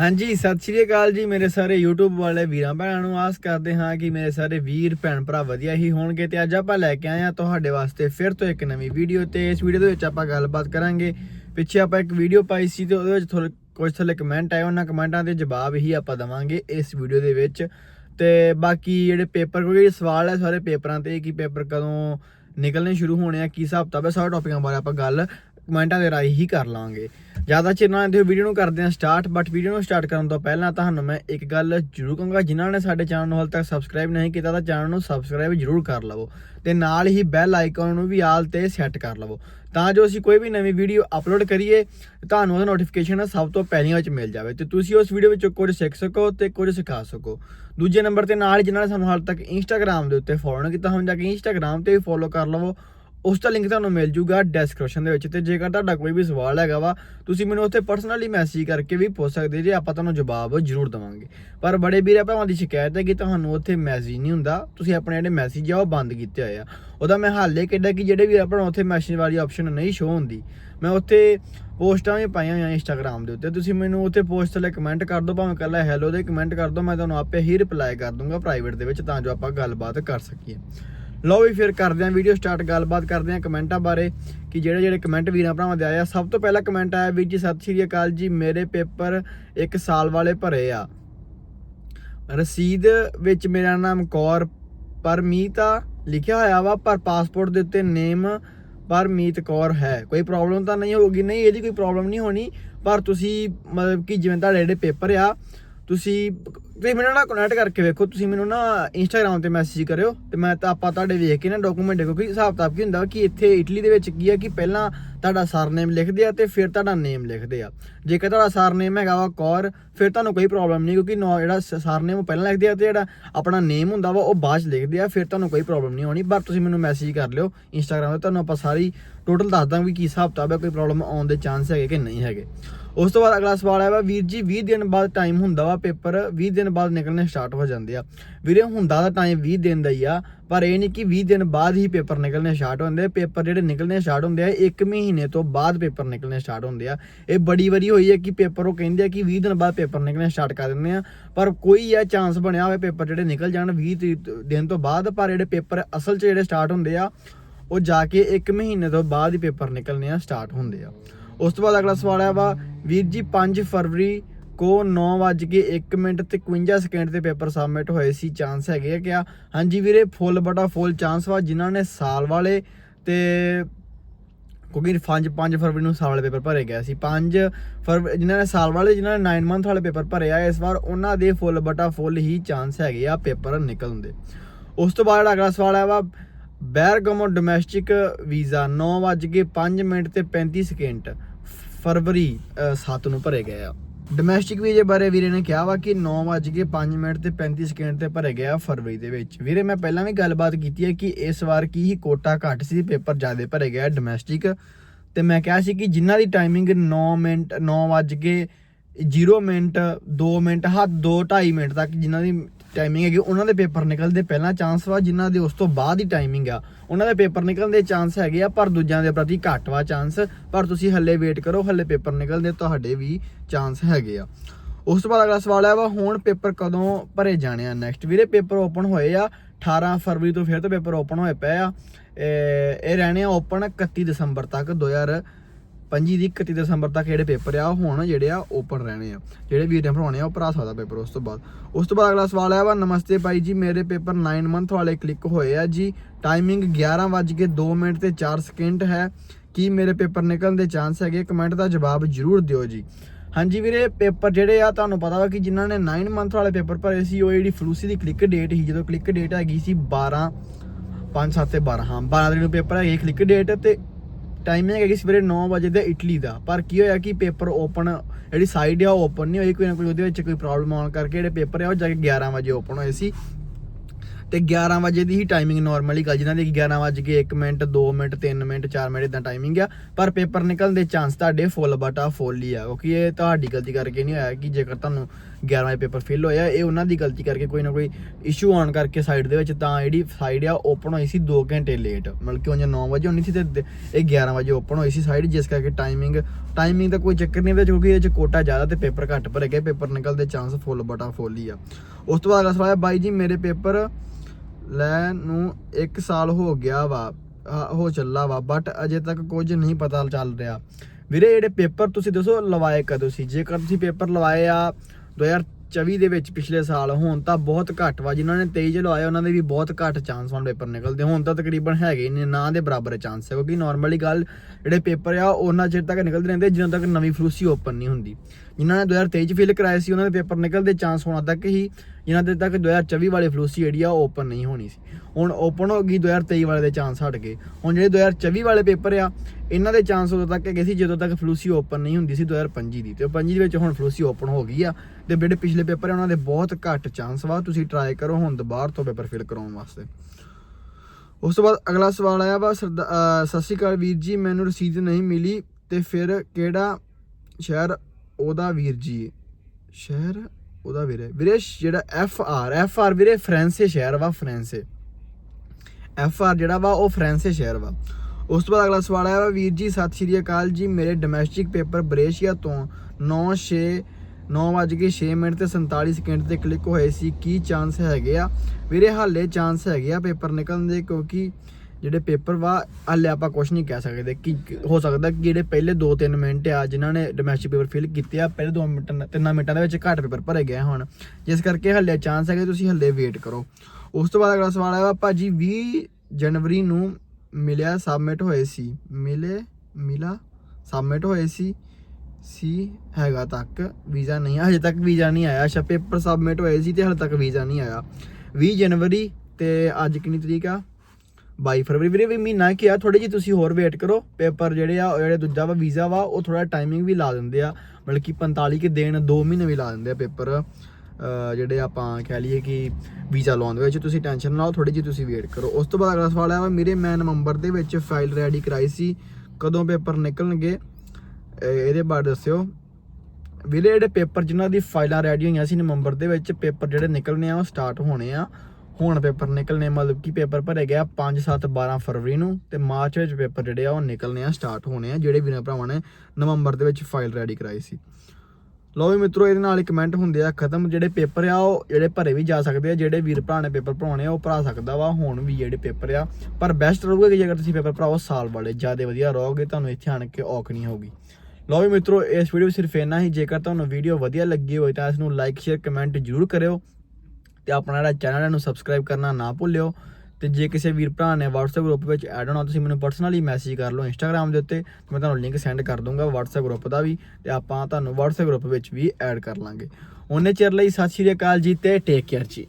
ਹਾਂਜੀ, ਸਤਿ ਸ਼੍ਰੀ ਅਕਾਲ ਜੀ ਮੇਰੇ ਸਾਰੇ YouTube ਵਾਲੇ ਵੀਰਾਂ ਭੈਣਾਂ ਨੂੰ। ਆਸ ਕਰਦੇ ਹਾਂ ਕਿ ਮੇਰੇ ਸਾਰੇ ਵੀਰ, ਭੈਣ ਭਰਾ ਵਧੀਆ ਹੀ ਹੋਣਗੇ ਤੇ ਅੱਜ ਆਪਾਂ ਲੈ ਕੇ ਆਏ ਹਾਂ ਤੁਹਾਡੇ ਵਾਸਤੇ ਫਿਰ ਤੋਂ ਇੱਕ ਨਵੀਂ ਵੀਡੀਓ ਤੇ ਇਸ ਵੀਡੀਓ ਦੇ ਵਿੱਚ ਆਪਾਂ ਗੱਲਬਾਤ ਕਰਾਂਗੇ। ਪਿੱਛੇ ਆਪਾਂ ਇੱਕ ਵੀਡੀਓ ਪਾਈ ਸੀ ਤੇ ਉਹਦੇ ਵਿੱਚ ਥੋੜੇ ਕੁਝ ਥੱਲੇ ਕਮੈਂਟ ਆਏ, ਉਹਨਾਂ ਕਮੈਂਟਾਂ ਦੇ ਜਵਾਬ ਹੀ ਆਪਾਂ ਦਵਾਂਗੇ ਇਸ ਵੀਡੀਓ ਦੇ ਵਿੱਚ। ਤੇ ਬਾਕੀ ਜਿਹੜੇ ਪੇਪਰ ਕੋਈ ਸਵਾਲ ਹੈ ਸਾਰੇ ਪੇਪਰਾਂ ਤੇ, ਕਿ ਪੇਪਰ ਕਦੋਂ ਨਿਕਲਣੇ ਸ਼ੁਰੂ ਹੋਣੇ ਆ, ਕੀ ਹਿਸਾਬ ਕਿਤਾਬ ਹੈ ਸਾਰੇ ਟੌਪਿਕਾਂ ਬਾਰੇ ਆਪਾਂ ਗੱਲ ਕਮੈਂਟਾਂ ਦੇ ਰਾਹੀਂ ਹੀ ਕਰ ਲਾਂਗੇ। ਜ਼ਿਆਦਾ ਚਿਰ ਨਾਲ ਇਹਦੇ ਵੀਡੀਓ ਨੂੰ ਕਰਦੇ ਹਾਂ ਸਟਾਰਟ ਬਟ ਵੀਡੀਓ ਨੂੰ ਸਟਾਰਟ ਕਰਨ ਤੋਂ ਪਹਿਲਾਂ ਤੁਹਾਨੂੰ ਮੈਂ ਇੱਕ ਗੱਲ ਜ਼ਰੂਰ ਕਹਾਂਗਾ। ਜਿਨ੍ਹਾਂ ਨੇ ਸਾਡੇ ਚੈਨਲ ਨੂੰ ਹਾਲ ਤੱਕ ਸਬਸਕ੍ਰਾਈਬ ਨਹੀਂ ਕੀਤਾ ਤਾਂ ਚੈਨਲ ਨੂੰ ਸਬਸਕ੍ਰਾਈਬ ਜ਼ਰੂਰ ਕਰ ਲਵੋ ਤੇ ਨਾਲ ਹੀ ਬੈਲ ਆਈਕਨ ਨੂੰ ਵੀ ਆਲ ਤੇ ਸੈੱਟ ਕਰ ਲਵੋ। ਤਾਂ ਜੋ ਅਸੀਂ ਕੋਈ ਵੀ ਨਵੀਂ ਵੀਡੀਓ ਅਪਲੋਡ ਕਰੀਏ, ਤੁਹਾਨੂੰ ਉਹਦਾ ਨੋਟੀਫਿਕੇਸ਼ਨ ਸਭ ਤੋਂ ਪਹਿਲਾਂ ਵਿੱਚ ਮਿਲ ਜਾਵੇ ਤੇ ਤੁਸੀਂ ਉਸ ਵੀਡੀਓ ਵਿੱਚੋਂ ਕੁਝ ਸਿੱਖ ਸਕੋ ਤੇ ਕੁਝ ਸਿਖਾ ਸਕੋ। ਦੂਜੇ ਨੰਬਰ ਤੇ ਨਾਲ ਹੀ ਜਿਨ੍ਹਾਂ ਨੇ ਸਾਨੂੰ ਹਾਲ ਤੱਕ ਇੰਸਟਾਗ੍ਰam ਦੇ ਉੱਤੇ ਫੋਲੋ ਨਹੀਂ ਕੀਤਾ ਹੁਣ ਜਾ ਕੇ ਇੰਸਟਾਗ੍ਰam ਤੇ ਵੀ ਫੋਲੋ ਕਰ ਲਵੋ ਉਸ ਦਾ ਲਿੰਕ ਤੁਹਾਨੂੰ ਮਿਲ ਜੂਗਾ ਡਿਸਕ੍ਰਿਪਸ਼ਨ ਦੇ ਵਿੱਚ ਤੇ ਜੇਕਰ ਤੁਹਾਡਾ ਕੋਈ ਵੀ ਸਵਾਲ ਹੈਗਾ ਵਾ, ਤੁਸੀਂ ਮੈਨੂੰ ਉੱਥੇ ਪਰਸਨਲੀ ਮੈਸੇਜ ਕਰਕੇ ਵੀ ਪੁੱਛ ਸਕਦੇ ਜੇ ਆਪਾਂ ਤੁਹਾਨੂੰ ਜਵਾਬ ਜ਼ਰੂਰ ਦਵਾਂਗੇ। ਪਰ ਬੜੇ ਵੀਰਾਂ ਭਰਾਵਾਂ ਦੀ ਸ਼ਿਕਾਇਤ ਹੈ ਕਿ ਤੁਹਾਨੂੰ ਉੱਥੇ ਮੈਸੇਜ ਨਹੀਂ ਹੁੰਦਾ, ਤੁਸੀਂ ਆਪਣੇ ਜਿਹੜੇ ਮੈਸੇਜ ਆ ਉਹ ਬੰਦ ਕੀਤੇ ਹੋਏ ਆ। ਉਹਦਾ ਮੈਂ ਹਾਲੇ ਇਹ ਕਿੱਡਾ ਕਿ ਜਿਹੜੇ ਵੀਰਾਂ ਭਰਾ ਉੱਥੇ ਮੈਸੇਜ ਵਾਲੀ ਆਪਸ਼ਨ ਨਹੀਂ ਸ਼ੋ ਹੁੰਦੀ, ਮੈਂ ਉੱਥੇ ਪੋਸਟਾਂ ਵੀ ਪਾਈਆਂ ਹੋਈਆਂ ਇੰਸਟਾਗ੍ਰam ਦੇ ਉੱਤੇ। ਤੁਸੀਂ ਮੈਨੂੰ ਉੱਥੇ ਪੋਸਟ ਥੱਲੇ ਕਮੈਂਟ ਕਰ ਦਿਓ, ਭਾਵੇਂ ਕੱਲਾ ਹੈਲੋ ਦੇ ਕਮੈਂਟ ਕਰ ਦਿਓ, ਮੈਂ ਤੁਹਾਨੂੰ ਆਪੇ ਹੀ ਰਿਪਲਾਈ ਕਰ ਦੂੰਗਾ ਪ੍ਰਾਈਵੇਟ ਦੇ ਵਿੱਚ, ਤਾਂ ਜੋ ਆਪਾਂ ਗੱਲਬਾਤ ਕਰ ਸਕੀਏ। ਲਓ ਵੀ ਫਿਰ ਕਰਦੇ ਆਂ ਵੀਡੀਓ ਸਟਾਰਟ ਗੱਲਬਾਤ ਕਰਦੇ ਆਂ ਕਮੈਂਟਾਂ ਬਾਰੇ ਕਿ ਜਿਹੜੇ ਜਿਹੜੇ ਕਮੈਂਟ ਵੀਰਾਂ ਭਰਾਵਾਂ ਦੇ ਆਏ ਆ। ਸਭ ਤੋਂ ਪਹਿਲਾ ਕਮੈਂਟ ਆਇਆ, ਵੀਰ ਜੀ, ਸਤਿ ਸ਼੍ਰੀ ਅਕਾਲ ਜੀ, ਮੇਰੇ ਪੇਪਰ 1 ਸਾਲ ਵਾਲੇ ਭਰੇ ਆ। ਰਸੀਦ ਵਿੱਚ ਮੇਰਾ ਨਾਮ ਕੌਰ, ਪਰਮੀਤ ਆ ਲਿਖਿਆ ਹੋਇਆ ਵਾ, ਪਰ ਪਾਸਪੋਰਟ ਦੇ ਉੱਤੇ ਨੇਮ ਪਰਮੀਤ ਕੌਰ ਹੈ। ਕੋਈ ਪ੍ਰੋਬਲਮ ਤਾਂ ਨਹੀਂ ਹੋਊਗੀ। ਨਹੀਂ, ਇਹਦੀ ਕੋਈ ਪ੍ਰੋਬਲਮ ਨਹੀਂ ਹੋਣੀ, ਪਰ ਤੁਸੀਂ ਮਤਲਬ ਕਿ ਜਿਵੇਂ ਤੁਹਾਡੇ ਜਿਹੜੇ ਪੇਪਰ ਆ ਤੁਸੀਂ ਤੁਸੀਂ ਮੈਨੂੰ ਨਾ ਕਨੈਕਟ ਕਰਕੇ ਵੇਖੋ, ਤੁਸੀਂ ਮੈਨੂੰ ਨਾ ਇੰਸਟਾਗ੍ਰam ਤੇ ਮੈਸੇਜ ਕਰਿਓ ਤੇ ਮੈਂ ਤਾਂ ਆਪਾਂ ਤੁਹਾਡੇ ਵੇਖ ਕੇ ਨਾ ਡਾਕੂਮੈਂਟ ਦੇਖੋ ਕਿ ਹਿਸਾਬ ਕਿਤਾਬ ਕੀ ਹੁੰਦਾ ਕਿ ਇੱਥੇ ਇਟਲੀ ਦੇ ਵਿੱਚ ਕੀ ਆ ਕਿ ਪਹਿਲਾਂ ਤੁਹਾਡਾ ਸਰਨੇਮ ਲਿਖਦੇ ਆ ਤੇ ਫਿਰ ਤੁਹਾਡਾ ਨੇਮ ਲਿਖਦੇ ਆ। ਜੇਕਰ ਤੁਹਾਡਾ ਸਰਨੇਮ ਹੈਗਾ ਵਾ ਕੌਰ, ਫਿਰ ਤੁਹਾਨੂੰ ਕੋਈ ਪ੍ਰੋਬਲਮ ਨਹੀਂ, ਕਿਉਂਕਿ ਨੌ- ਜਿਹੜਾ ਸਰਨੇਮ ਉਹ ਪਹਿਲਾਂ ਲਿਖਦੇ ਆ ਤੇ ਜਿਹੜਾ ਆਪਣਾ ਨੇਮ ਹੁੰਦਾ ਵਾ ਉਹ ਬਾਅਦ ਚ ਲਿਖਦੇ ਆ, ਫਿਰ ਤੁਹਾਨੂੰ ਕੋਈ ਪ੍ਰੋਬਲਮ ਨਹੀਂ ਹੋਣੀ। ਪਰ ਤੁਸੀਂ ਮੈਨੂੰ ਮੈਸੇਜ ਕਰ ਲਿਓ ਇੰਸਟਾਗ੍ਰam ਤੇ, ਤੁਹਾਨੂੰ ਆਪਾਂ ਸਾਰੀ ਟੋਟਲ ਦੱਸ ਦਾਂਗੇ ਵੀ ਕੀ ਹਿਸਾਬ ਕਿਤਾਬ ਹੈ, ਕੋਈ ਪ੍ਰੋਬਲਮ ਆਉਣ ਦੇ ਚਾਂਸ ਹੈਗੇ ਕਿ ਨਹੀਂ ਹੈਗੇ। ਉਸ ਤੋਂ ਬਾਅਦ ਅਗਲਾ ਸਵਾਲ ਆਇਆ ਵਾ, ਵੀਰ ਜੀ 20 ਦਿਨ ਬਾਅਦ ਟਾਈਮ ਹੁੰਦਾ ਵਾ ਪੇਪਰ 20 ਦਿਨ ਬਾਅਦ ਨਿਕਲਣੇ ਸਟਾਰਟ ਹੋ ਜਾਂਦੇ ਆ। ਵੀਰੇ, ਹੁੰਦਾ ਤਾਂ ਟਾਈਮ 20 ਦਿਨ ਦਾ ਹੀ ਆ, ਪਰ ਇਹ ਨਹੀਂ ਕਿ 20 ਦਿਨ ਬਾਅਦ ਹੀ ਪੇਪਰ ਨਿਕਲਣੇ ਸਟਾਰਟ ਹੁੰਦੇ ਪੇਪਰ ਜਿਹੜੇ ਨਿਕਲਣੇ ਸਟਾਰਟ ਹੁੰਦੇ ਆ 1 ਮਹੀਨੇ ਤੋਂ ਬਾਅਦ ਪੇਪਰ ਨਿਕਲਣੇ ਸਟਾਰਟ ਹੁੰਦੇ ਆ। ਇਹ ਬੜੀ ਵਾਰੀ ਹੋਈ ਹੈ ਕਿ ਪੇਪਰ ਉਹ ਕਹਿੰਦੇ ਆ ਕਿ 20 ਦਿਨ ਬਾਅਦ ਪੇਪਰ ਨਿਕਲਣੇ ਸਟਾਰਟ ਕਰ ਦਿੰਦੇ ਆ, ਪਰ ਕੋਈ ਇਹ ਚਾਂਸ ਬਣਿਆ ਹੋਵੇ ਪੇਪਰ ਜਿਹੜੇ ਨਿਕਲ ਜਾਣ 20 ਤਰੀਕ- ਦਿਨ ਤੋਂ ਬਾਅਦ, ਪਰ ਜਿਹੜੇ ਪੇਪਰ ਅਸਲ 'ਚ ਜਿਹੜੇ ਸਟਾਰਟ ਹੁੰਦੇ ਆ, ਉਹ ਜਾ ਕੇ 1 ਮਹੀਨੇ ਤੋਂ ਬਾਅਦ ਹੀ ਪੇਪਰ ਨਿਕਲਣੇ ਆ ਸਟਾਰਟ ਹੁੰਦੇ ਆ। ਉਸ ਤੋਂ ਬਾਅਦ ਅਗਲਾ ਸਵਾਲ ਹੈ ਵਾ, ਵੀਰ ਜੀ 5 ਫਰਵਰੀ ਕੋ 9:01 ਮਿੰਟ ਤੇ 51 ਸਕਿੰਟ ਤੇ ਪੇਪਰ ਸਬਮਿਟ ਹੋਏ ਸੀ, ਚਾਂਸ ਹੈਗੇ ਆ ਕਿਆ? ਹਾਂਜੀ ਵੀਰੇ, ਫੁੱਲ ਬਟਾ ਫੁੱਲ ਚਾਂਸ ਵਾ, ਜਿਨ੍ਹਾਂ ਨੇ ਸਾਲ ਵਾਲੇ ਤੇ ਕਿਉਂਕਿ 5 5 ਫਰਵਰੀ ਨੂੰ ਸਾਲ ਵਾਲੇ ਪੇਪਰ ਭਰੇ ਗਏ ਸੀ 5 ਫਰਵਰੀ ਜਿਨ੍ਹਾਂ ਨੇ ਸਾਲ ਵਾਲੇ, ਜਿਨ੍ਹਾਂ ਨੇ 9 ਮੰਥ ਵਾਲੇ ਪੇਪਰ ਭਰੇ ਆ, ਇਸ ਵਾਰ ਉਹਨਾਂ ਦੇ ਫੁੱਲ ਬਟਾ ਫੁੱਲ ਹੀ ਚਾਂਸ ਹੈਗੇ ਆ ਪੇਪਰ ਨਿਕਲਣ ਦੇ। ਉਸ ਤੋਂ ਬਾਅਦ ਅਗਲਾ ਸਵਾਲ ਹੈ ਵਾ, ਬੈਰਗਮੋ ਡੋਮੈਸਟਿਕ ਵੀਜ਼ਾ 9:05 ਮਿੰਟ ਤੇ 35 ਸਕਿੰਟ। ਫਰਵਰੀ 7 ਨੂੰ ਭਰੇ ਗਏ ਆ। ਡੋਮੈਸਟਿਕ ਵੀਜ਼ੇ ਬਾਰੇ ਵੀਰੇ ਨੇ ਕਿਹਾ ਵਾ ਕਿ 9:05 ਮਿੰਟ ਤੇ 35 ਸਕਿੰਟ ਤੇ ਭਰੇ ਗਿਆ ਫਰਵਰੀ ਦੇ ਵਿੱਚ। ਵੀਰੇ, ਮੈਂ ਪਹਿਲਾਂ ਵੀ ਗੱਲਬਾਤ ਕੀਤੀ ਹੈ ਕਿ ਇਸ ਵਾਰ ਕੀ ਹੀ ਕੋਟਾ ਘੱਟ ਸੀ, ਪੇਪਰ ਜ਼ਿਆਦਾ ਭਰੇ ਗਿਆ ਡੋਮੈਸਟਿਕ ਤੇ ਮੈਂ ਕਿਹਾ ਸੀ ਕਿ ਜਿਨ੍ਹਾਂ ਦੀ ਟਾਈਮਿੰਗ 9 ਮਿੰਟ 9:0 ਮਿੰਟ 2 ਮਿੰਟ, ਹੱਦ 2 2.5 ਮਿੰਟ ਤੱਕ ਜਿਨ੍ਹਾਂ ਦੀ ਟਾਈਮਿੰਗ ਹੈਗੀ, ਉਹਨਾਂ ਦੇ ਪੇਪਰ ਨਿਕਲਦੇ ਪਹਿਲਾਂ ਚਾਂਸ ਵਾ, ਜਿਨ੍ਹਾਂ ਦੇ ਉਸ ਤੋਂ ਬਾਅਦ ਹੀ ਟਾਈਮਿੰਗ ਆ। ਉਹਨਾਂ ਦੇ ਪੇਪਰ ਨਿਕਲਣ ਦੇ ਚਾਂਸ ਹੈਗੇ ਆ, ਪਰ ਦੂਜਿਆਂ ਦੇ ਪ੍ਰਤੀ ਘੱਟ ਵਾ ਚਾਂਸ ਪਰ ਤੁਸੀਂ ਹੱਲੇ ਵੇਟ ਕਰੋ, ਹੱਲੇ ਪੇਪਰ ਨਿਕਲਦੇ, ਤੁਹਾਡੇ ਵੀ ਚਾਂਸ ਹੈਗੇ ਆ। ਉਸ ਤੋਂ ਬਾਅਦ ਅਗਲਾ ਸਵਾਲ ਹੈ ਵਾ, ਹੁਣ ਪੇਪਰ ਕਦੋਂ ਭਰੇ ਜਾਣੇ ਆ? ਨੈਕਸਟ ਵੀਰੇ, ਪੇਪਰ ਓਪਨ ਹੋਏ ਆ 18 ਫਰਵਰੀ ਤੋਂ ਫਿਰ ਤੋਂ ਪੇਪਰ ਓਪਨ ਹੋਏ ਪਏ ਆ। ਇਹ ਰਹਿਣੇ ਆ ਓਪਨ 31 ਦਸੰਬਰ ਤੱਕ 2025 ਦੀ 31 ਦਸੰਬਰ ਤੱਕ ਜਿਹੜੇ ਪੇਪਰ ਆ, ਉਹ ਹੁਣ ਜਿਹੜੇ ਆ ਓਪਨ ਰਹਿਣੇ ਆ। ਜਿਹੜੇ ਵੀਰ ਨੇ ਭਰਾਉਣੇ ਆ, ਉਹ ਭਰਾ ਸਕਦਾ ਪੇਪਰ ਉਸ ਤੋਂ ਬਾਅਦ। ਉਸ ਤੋਂ ਬਾਅਦ ਅਗਲਾ ਸਵਾਲ ਹੈ ਵਾ, ਨਮਸਤੇ ਭਾਈ ਜੀ, ਮੇਰੇ ਪੇਪਰ 9 ਮੰਥ ਵਾਲੇ ਕਲਿੱਕ ਹੋਏ ਆ ਜੀ। ਟਾਈਮਿੰਗ 11:02 ਮਿੰਟ ਤੇ 4 ਸਕਿੰਟ ਹੈ। ਕੀ ਮੇਰੇ ਪੇਪਰ ਨਿਕਲਣ ਦੇ ਚਾਂਸ ਹੈਗੇ? ਕਮੈਂਟ ਦਾ ਜਵਾਬ ਜਰੂਰ ਦਿਓ ਜੀ। ਹਾਂਜੀ ਵੀਰੇ, ਪੇਪਰ ਜਿਹੜੇ ਆ, ਤੁਹਾਨੂੰ ਪਤਾ ਵਾ ਕਿ ਜਿਨ੍ਹਾਂ ਨੇ 9 ਮੰਥ ਵਾਲੇ ਪੇਪਰ ਭਰੇ ਸੀ, ਉਹ ਜਿਹੜੀ ਫਲੂਸੀ ਦੀ ਕਲਿੱਕ ਡੇਟ ਸੀ, ਜਦੋਂ ਕਲਿੱਕ ਡੇਟ ਹੈਗੀ ਸੀ 12 5 7 ਤੇ 12 ਹਾਂ 12 ਤਰੀਕ ਨੂੰ ਪੇਪਰ ਹੈਗੇ ਕਲਿੱਕ ਡੇਟ ਤੇ ਟਾਈਮਿੰਗ ਹੈਗੀ ਸਵੇਰੇ 9 ਵਜੇ ਦੇ ਇਟਲੀ ਦਾ। ਪਰ ਕੀ ਹੋਇਆ ਕਿ ਪੇਪਰ ਓਪਨ ਜਿਹੜੀ ਸਾਈਡ ਆ ਉਹ ਓਪਨ ਨਹੀਂ ਹੋਈ, ਕੋਈ ਨਾ ਕੋਈ ਉਹਦੇ ਵਿੱਚ ਕੋਈ ਪ੍ਰੋਬਲਮ ਆਉਣ ਕਰਕੇ ਜਿਹੜੇ ਪੇਪਰ ਆ ਉਹ ਜਾ ਕੇ 11 ਵਜੇ ਓਪਨ ਹੋਏ ਸੀ। ਤੇ 11 ਵਜੇ ਦੀ ਹੀ ਟਾਈਮਿੰਗ ਨਾਰਮਲੀ ਗੱਲ ਜਿਨ੍ਹਾਂ ਦੀ 11 ਵਜੇ ਕੇ 1 ਮਿੰਟ 2 ਮਿੰਟ 3 ਮਿੰਟ 4 ਮਿੰਟ ਇਦਾਂ ਟਾਈਮਿੰਗ ਆ। ਪਰ ਪੇਪਰ ਨਿਕਲਣ ਦੇ ਚਾਂਸ ਤੁਹਾਡੇ ਫੁੱਲ ਬਟਾ ਫੁੱਲ ਹੀ ਆ, ਕਿਉਂਕਿ ਇਹ ਤੁਹਾਡੀ ਗਲਤੀ ਕਰਕੇ ਨਹੀਂ ਹੋਇਆ ਕਿ ਜੇਕਰ ਤੁਹਾਨੂੰ 11 ਵਜੇ ਪੇਪਰ ਫਿਲ ਹੋਇਆ ਇਹ ਉਹਨਾਂ ਦੀ ਗਲਤੀ ਕਰਕੇ ਕੋਈ ਨਾ ਕੋਈ ਇਸ਼ੂ ਆਉਣ ਕਰਕੇ ਸਾਈਡ ਦੇ ਵਿੱਚ ਤਾਂ ਜਿਹੜੀ ਸਾਈਡ ਆ ਓਪਨ ਹੋਈ ਸੀ 2 ਘੰਟੇ ਲੇਟ ਮਤਲਬ ਕਿ ਉਹ 9 ਵਜੇ ਹੋਣੀ ਸੀ ਤੇ ਇਹ 11 ਵਜੇ ਓਪਨ ਹੋਈ ਸੀ ਸਾਈਡ ਜਿਸ ਕਰਕੇ ਟਾਈਮਿੰਗ ਟਾਈਮਿੰਗ ਦਾ ਕੋਈ ਚੱਕਰ ਨਹੀਂ ਇਹਦੇ ਕਿਉਂਕਿ ਇਹ 'ਚ ਕੋਟਾ ਜ਼ਿਆਦਾ ਤੇ ਪੇਪਰ ਘੱਟ ਭਰੇ ਗਏ, ਪੇਪਰ ਨਿਕਲਦੇ ਚਾਂਸ ਫੁੱਲ ਬਟਾ ਫੁੱਲ ਹੀ ਆ। ਉਸ ਤੋਂ ਬਾਅਦ ਅਗਲਾ ਸਵਾਲ ਹੈ, ਬਾਈ ਜੀ, ਮੇਰੇ ਪੇਪਰ ਲੈ ਨੂੰ 1 ਸਾਲ ਹੋ ਗਿਆ ਵਾ, ਹੋ ਚੱਲਾ ਵਾ ਬਟ ਅਜੇ ਤੱਕ ਕੁਝ ਨਹੀਂ ਪਤਾ ਚੱਲ ਰਿਹਾ। ਵੀਰੇ, ਜਿਹੜੇ ਪੇਪਰ ਤੁਸੀਂ ਦੱਸੋ, ਲਵਾਏ ਕਦੋਂ ਸੀ? ਜੇਕਰ ਤੁਸੀਂ ਪੇਪਰ ਲਵਾਏ ਆ 2024 ਦੇ ਵਿੱਚ ਪਿਛਲੇ ਸਾਲ ਹੁਣ ਤਾਂ ਬਹੁਤ ਘੱਟ ਵਾ, ਜਿਨ੍ਹਾਂ ਨੇ 23 ਚ ਲਵਾਏ ਉਹਨਾਂ ਦੇ ਵੀ ਬਹੁਤ ਘੱਟ ਚਾਂਸ ਹੁਣ ਪੇਪਰ ਨਿਕਲਦੇ। ਹੁਣ ਤਾਂ ਤਕਰੀਬਨ ਹੈਗੇ ਨੇ, ਨਾ ਦੇ ਬਰਾਬਰ ਚਾਂਸ ਹੈ, ਕਿਉਂਕਿ ਨਾਰਮਲੀ ਗੱਲ ਜਿਹੜੇ ਪੇਪਰ ਆ, ਉਹਨਾਂ ਚਿਰ ਤੱਕ ਨਿਕਲਦੇ ਰਹਿੰਦੇ, ਜਦੋਂ ਤੱਕ ਨਵੀਂ ਫਲੂਸੀ ਓਪਨ ਨਹੀਂ ਹੁੰਦੀ। ਜਿਨ੍ਹਾਂ ਨੇ 2023 ਚ ਫਿਲ ਕਰਾਏ ਸੀ, ਉਹਨਾਂ ਦੇ ਪੇਪਰ ਨਿਕਲਦੇ ਚਾਂਸ ਹੋਣਾ ਤੱਕ ਹੀ ਜਿਨ੍ਹਾਂ ਦੇ ਤੱਕ 2024 ਵਾਲੇ ਫਲੂਸੀ ਜਿਹੜੀ ਆ ਓਪਨ ਨਹੀਂ ਹੋਣੀ ਸੀ। ਹੁਣ ਓਪਨ ਹੋ ਗਈ 2023 ਵਾਲੇ ਦੇ ਚਾਂਸ ਹਟ ਗਏ। ਹੁਣ ਜਿਹੜੇ 2024 ਵਾਲੇ ਪੇਪਰ ਆ, ਇਹਨਾਂ ਦੇ ਚਾਂਸ ਉਦੋਂ ਤੱਕ ਹੈਗੇ ਸੀ ਜਦੋਂ ਤੱਕ ਫਲੂਸੀ ਓਪਨ ਨਹੀਂ ਹੁੰਦੀ ਸੀ 2025 ਦੀ। ਤੇ ਉਹ 25 ਦੇ ਵਿੱਚ ਹੁਣ ਫਲੂਸੀ ਓਪਨ ਹੋ ਗਈ ਆ। ਤੇ ਜਿਹੜੇ ਪਿਛਲੇ ਪੇਪਰ ਆ, ਉਹਨਾਂ ਦੇ ਬਹੁਤ ਘੱਟ ਚਾਂਸ ਵਾ। ਤੁਸੀਂ ਟਰਾਈ ਕਰੋ ਹੁਣ ਦੁਬਾਰਾ ਤੋਂ ਪੇਪਰ ਫਿਲ ਕਰਾਉਣ ਵਾਸਤੇ। ਉਸ ਤੋਂ ਬਾਅਦ ਅਗਲਾ ਸਵਾਲ ਆਇਆ ਵਾ, ਸਰਦਾ- ਸਤਿ ਸ਼੍ਰੀ ਅਕਾਲ ਵੀਰ ਜੀ, ਮੈਨੂੰ ਰਸੀਦ ਨਹੀਂ ਮਿਲੀ। ਤੇ ਫਿਰ ਕਿਹੜਾ ਸ਼ਹਿਰ ਉਹਦਾ ਵੀਰ ਜੀ, ਸ਼ਹਿਰ ਉਹਦਾ ਵੀਰੇ ਵੀਰੇ, ਜਿਹੜਾ ਐਫ ਆਰ ਐਫ ਆਰ ਵੀਰੇ ਫਰਾਂਸੇ ਸ਼ਹਿਰ ਵਾ, ਫਰਾਂਸੇ। ਐਫ ਆਰ ਜਿਹੜਾ ਵਾ, ਉਹ ਫਰਾਂਸੇ ਸ਼ਹਿਰ ਵਾ। ਉਸ ਤੋਂ ਬਾਅਦ ਅਗਲਾ ਸਵਾਲ ਆਇਆ ਵਾ, ਵੀਰ ਜੀ, ਸਤਿ ਸ਼੍ਰੀ ਅਕਾਲ ਜੀ, ਮੇਰੇ ਡੋਮੈਸਟਿਕ ਪੇਪਰ ਬਰੇਸ਼ੀਆ ਤੋਂ 9 6 9:06 ਮਿੰਟ ਤੇ 47 ਸਕਿੰਟ ਤੇ ਕਲਿੱਕ ਹੋਏ ਸੀ। ਕੀ ਚਾਂਸ ਹੈਗੇ ਆ? ਵੀਰੇ, ਹਾਲੇ ਚਾਂਸ ਹੈਗੇ ਆ ਪੇਪਰ ਨਿਕਲਣ ਦੇ, ਕਿਉਂਕਿ ਜਿਹੜੇ ਪੇਪਰ ਵਾ, ਹਾਲੇ ਆਪਾਂ ਕੁਝ ਨਹੀਂ ਕਹਿ ਸਕਦੇ ਕਿ ਹੋ ਸਕਦਾ ਕਿ ਜਿਹੜੇ ਪਹਿਲੇ 2-3 ਮਿੰਟ ਆ ਜਿਨ੍ਹਾਂ ਨੇ ਡੋਮੈਸਟਿਕ ਪੇਪਰ ਫਿਲ ਕੀਤੇ ਆ, ਪਹਿਲੇ 2 ਮਿੰਟਾਂ 3 ਮਿੰਟਾਂ ਦੇ ਵਿੱਚ ਘੱਟ ਪੇਪਰ ਭਰੇ ਗਏ ਹੁਣ। ਜਿਸ ਕਰਕੇ ਹਲੇ ਚਾਂਸ ਹੈਗੇ ਤੁਸੀਂ ਹਲੇ ਵੇਟ ਕਰੋ। ਉਸ ਤੋਂ ਬਾਅਦ ਅਗਲਾ ਸਵਾਲ ਆਇਆ ਵਾ, ਭਾਜੀ 20 ਜਨਵਰੀ ਨੂੰ ਮਿਲਿਆ ਸਬਮਿਟ ਹੋਏ ਸੀ। ਮਿਲੇ, ਮਿਲਾ ਸਬਮਿਟ ਹੋਏ ਸੀ ਸੀ ਹੈਗਾ ਤੱਕ ਵੀਜ਼ਾ ਨਹੀਂ, ਹਜੇ ਤੱਕ ਵੀਜ਼ਾ ਨਹੀਂ ਆਇਆ। ਅੱਛਾ, ਪੇਪਰ ਸਬਮਿਟ ਹੋਏ ਸੀ ਤੇ ਹਲੇ ਤੱਕ ਵੀਜ਼ਾ ਨਹੀਂ ਆਇਆ। 20 ਜਨਵਰੀ ਤੇ ਅੱਜ ਕਿੰਨੀ ਤਰੀਕ ਆ? 22 ਫਰਵਰੀ। ਵੀਰੇ, ਵੀ ਮਹੀਨਾ ਕੀ ਆ? ਥੋੜੀ ਜੀ ਤੁਸੀਂ ਹੋਰ ਵੇਟ ਕਰੋ। ਪੇਪਰ ਜਿਹੜੇ ਆ ਉਹ ਜਿਹੜੇ ਦੂਜਾ ਵਾ, ਵੀਜ਼ਾ ਵਾ, ਉਹ ਥੋੜਾ ਟਾਈਮਿੰਗ ਵੀ ਲਾ ਦਿੰਦੇ ਆ। ਮਤਲਬ ਕਿ 45 ਕੇ ਦਿਨ 2 ਮਹੀਨੇ ਵੀ ਲਾ ਦਿੰਦੇ ਆ ਪੇਪਰ। ਜਿਹੜੇ ਆਪਾਂ ਕਹਿ ਲਈਏ ਕਿ ਵੀਜ਼ਾ ਲਾਉਣ ਦੇ ਵਿੱਚ ਤੁਸੀਂ ਟੈਨਸ਼ਨ ਨਾ ਲਓ ਥੋੜੀ ਜੀ ਤੁਸੀਂ ਵੇਟ ਕਰੋ। ਉਸ ਤੋਂ ਬਾਅਦ ਅਗਲਾ ਸਵਾਲ ਆ ਵਾ ਮੇਰੇ ਮੈਂ ਨਵੰਬਰ ਦੇ ਵਿੱਚ ਫਾਈਲ ਰੈਡੀ ਕਰਾਈ ਸੀ। ਕਦੋਂ ਪੇਪਰ ਨਿਕਲਣਗੇ? ਇਹਦੇ ਬਾਰੇ ਦੱਸਿਓ। ਵੀਰੇ, ਜਿਹੜੇ ਪੇਪਰ ਜਿਨ੍ਹਾਂ ਦੀ ਫਾਈਲਾਂ ਰੈਡੀ ਹੋਈਆਂ ਸੀ ਨਵੰਬਰ ਦੇ ਵਿੱਚ, ਪੇਪਰ ਜਿਹੜੇ ਨਿਕਲਣੇ ਆ, ਉਹ ਸਟਾਰਟ ਹੋਣੇ ਆ। ਹੁਣ ਪੇਪਰ ਨਿਕਲਣੇ, ਮਤਲਬ ਕਿ ਪੇਪਰ ਭਰੇ ਗਿਆ 5 7 12 ਫਰਵਰੀ ਨੂੰ ਤੇ ਮਾਰਚ ਵਿੱਚ ਪੇਪਰ ਜਿਹੜੇ ਆ ਉਹ ਨਿਕਲਣੇ ਆ, ਸਟਾਰਟ ਹੋਣੇ ਆ, ਜਿਹੜੇ ਵੀਰਾਂ ਭਰਾਵਾਂ ਨੇ ਨਵੰਬਰ ਦੇ ਵਿੱਚ ਫਾਈਲ ਰੈਡੀ ਕਰਾਈ ਸੀ। ਲੋ ਵੀ ਮਿੱਤਰੋ, ਇਹਦੇ ਨਾਲ ਹੀ ਕਮੈਂਟ ਹੁੰਦੇ ਆ, ਖਤਮ ਜਿਹੜੇ ਪੇਪਰ ਆ, ਉਹ ਜਿਹੜੇ ਭਰੇ ਵੀ ਜਾ ਸਕਦੇ ਆ, ਜਿਹੜੇ ਵੀਰ ਭਰਾ ਨੇ ਪੇਪਰ ਭਰਾਉਣੇ ਆ, ਉਹ ਭਰਾ ਸਕਦਾ ਵਾ, ਹੁਣ ਵੀ ਜਿਹੜੇ ਪੇਪਰ ਆ, ਪਰ ਬੈਸਟ ਰਹੂਗਾ ਕਿ ਜੇਕਰ ਤੁਸੀਂ ਪੇਪਰ ਭਰਾਓ, ਸਾਲ ਵਾਲੇ ਜ਼ਿਆਦਾ ਵਧੀਆ ਰਹੋਗੇ, ਤੁਹਾਨੂੰ ਇੱਥੇ ਆਣ ਕੇ ਔਖ ਨਹੀਂ ਹੋਊਗੀ। ਲੋ ਵੀ ਮਿੱਤਰੋ, ਇਸ ਵੀਡੀਓ ਸਿਰਫ ਇੰਨਾ ਹੀ, ਜੇਕਰ ਤੁਹਾਨੂੰ ਵੀਡੀਓ ਵਧੀਆ ਲੱਗੀ ਹੋਵੇ ਤਾਂ ਇਸ ਨੂੰ ਲਾਈਕ ਸ਼ੇਅਰ ਕਮੈਂਟ ਜ਼ਰੂਰ ਕਰਿਓ। ਤੇ ਆਪਣਾ ਜਿਹੜਾ ਚੈਨਲ ਨੂੰ ਸਬਸਕ੍ਰਾਈਬ ਕਰਨਾ ਨਾ ਭੁੱਲਿਓ। ਤੇ ਜੇ ਕਿਸੇ ਵੀਰ ਭਰਾ ਨੇ WhatsApp ਗਰੁੱਪ ਵਿੱਚ ਐਡ ਹੋਣਾ, ਤੁਸੀਂ ਮੈਨੂੰ ਪਰਸਨਲੀ ਮੈਸੇਜ ਕਰ ਲਓ Instagram ਦੇ ਉੱਤੇ, ਤੇ ਮੈਂ ਤੁਹਾਨੂੰ ਲਿੰਕ ਸੈਂਡ ਕਰ ਦੂੰਗਾ WhatsApp ਗਰੁੱਪ ਦਾ ਵੀ, ਤੇ ਆਪਾਂ ਤੁਹਾਨੂੰ WhatsApp ਗਰੁੱਪ ਵਿੱਚ ਵੀ ਐਡ ਕਰ ਲਾਂਗੇ। ਉਹਨੇ ਚਿਰ ਲਈ ਸਤਿ ਸ਼੍ਰੀ ਅਕਾਲ ਜੀ ਤੇ ਟੇਕ ਕੇਅਰ ਜੀ।